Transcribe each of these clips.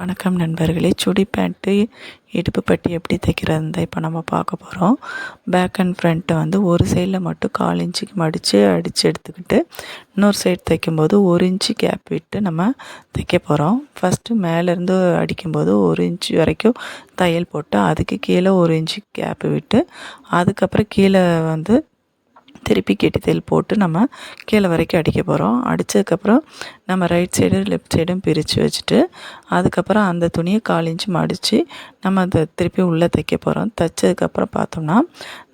வணக்கம் நண்பர்களே. சுடி பேண்ட்டு இடுப்பு பட்டி எப்படி தைக்கிறது தான் இப்போ நம்ம பார்க்க போகிறோம் பேக் அண்ட் ஃப்ரண்ட்டை வந்து ஒரு சைடில் மட்டும் கால் இன்ச்சுக்கு மடித்து அடித்து எடுத்துக்கிட்டு இன்னொரு சைடு தைக்கும்போது ஒரு இன்ச்சு கேப் விட்டு நம்ம தைக்க போகிறோம் ஃபஸ்ட்டு மேலேருந்து அடிக்கும்போது ஒரு இன்ச்சு வரைக்கும் தையல் போட்டு அதுக்கு கீழே ஒரு இன்ச்சு கேப்பு விட்டு அதுக்கப்புறம் கீழே வந்து திருப்பி கெட்டித்தேல் போட்டு நம்ம கீழே வரைக்கும் அடிக்க போகிறோம் அடித்ததுக்கப்புறம் நம்ம ரைட் சைடும் லெஃப்ட் சைடும் பிரித்து வச்சுட்டு அதுக்கப்புறம் அந்த துணியை கால் இன்ச்சு மடித்து நம்ம அதை திருப்பி உள்ளே தைக்க போகிறோம் தைச்சதுக்கப்புறம் பார்த்தோம்னா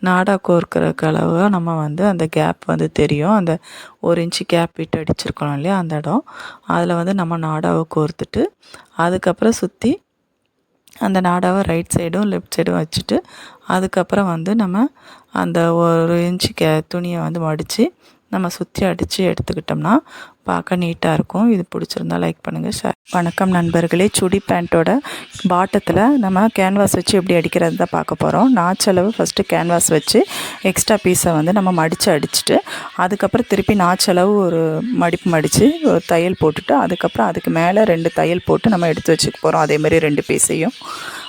நாடா கோர்க்கிற அளவு நம்ம வந்து அந்த கேப் வந்து தெரியும். அந்த ஒரு இன்ச்சு கேப் விட்டு அடிச்சிருக்கோம் இல்லையா அந்த இடம். அதில் வந்து நம்ம நாடாவை கோர்த்துட்டு அதுக்கப்புறம் சுற்றி அந்த நாடாவை ரைட் சைடும் லெஃப்ட் சைடும் வச்சுட்டு அதுக்கப்புறம் வந்து நம்ம அந்த ஒரு இன்ச்சு கே துணியை வந்து மடித்து நம்ம சுற்றி அடித்து எடுத்துக்கிட்டோம்னா பார்க்க நீட்டாக இருக்கும். இது பிடிச்சிருந்தா லைக் பண்ணுங்கள் ஷேர் வணக்கம் நண்பர்களே. சுடி பேண்ட்டோட பாட்டத்தில் நம்ம கேன்வாஸ் வச்சு எப்படி அடிக்கிறது தான் பார்க்க போகிறோம் நாச்சளவு ஃபஸ்ட்டு கேன்வாஸ் வச்சு எக்ஸ்ட்ரா பீஸை வந்து நம்ம மடித்து அடிச்சுட்டு அதுக்கப்புறம் திருப்பி நாச்சளவு ஒரு மடிப்பு மடித்து ஒரு தையல் போட்டுட்டு அதுக்கப்புறம் அதுக்கு மேலே ரெண்டு தையல் போட்டு நம்ம எடுத்து வச்சுக்க போகிறோம் அதேமாதிரி ரெண்டு பீஸையும்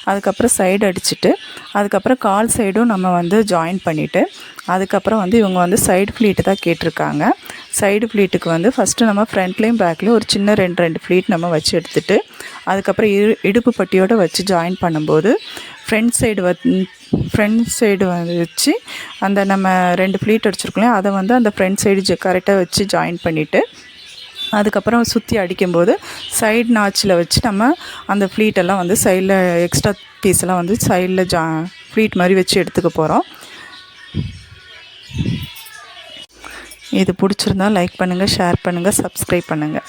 அதுக்கப்புறம் சைடு அடிச்சுட்டு அதுக்கப்புறம் கால் சைடும் நம்ம வந்து ஜாயின் பண்ணிவிட்டு அதுக்கப்புறம் வந்து இவங்க வந்து சைடு ஃப்ளீட்டு தான் கேட்டிருக்காங்க. சைடு ஃப்ளீட்டுக்கு வந்து ஃபஸ்ட்டு நம்ம ஃப்ரண்ட்லேயும் பேக்லேயும் ஒரு சின்ன ரெண்டு ரெண்டு ஃப்ளீட் நம்ம வச்சு எடுத்துகிட்டு அதுக்கப்புறம் இரு இடுப்பு பட்டியோடு வச்சு ஜாயின் பண்ணும்போது ஃப்ரண்ட் சைடு வ ஃப்ரண்ட் சைடு வச்சு அந்த நம்ம ரெண்டு ஃப்ளீட் அடிச்சிருக்கோம் அதை வந்து அந்த ஃப்ரண்ட் சைடு கரெக்டாக வச்சு ஜாயின் பண்ணிவிட்டு அதுக்கப்புறம் சுற்றி அடிக்கும்போது சைடு நாச்சில் வச்சு நம்ம அந்த ஃப்ளீட்டெல்லாம் வந்து சைடில் எக்ஸ்ட்ரா பீஸெல்லாம் வந்து சைடில் ஜா ஃப்ளீட் மாதிரி வச்சு எடுத்துக்க போகிறோம் இது பிடிச்சிருந்தா லைக் பண்ணுங்கள் ஷேர் பண்ணுங்கள் சப்ஸ்கிரைப் பண்ணுங்கள்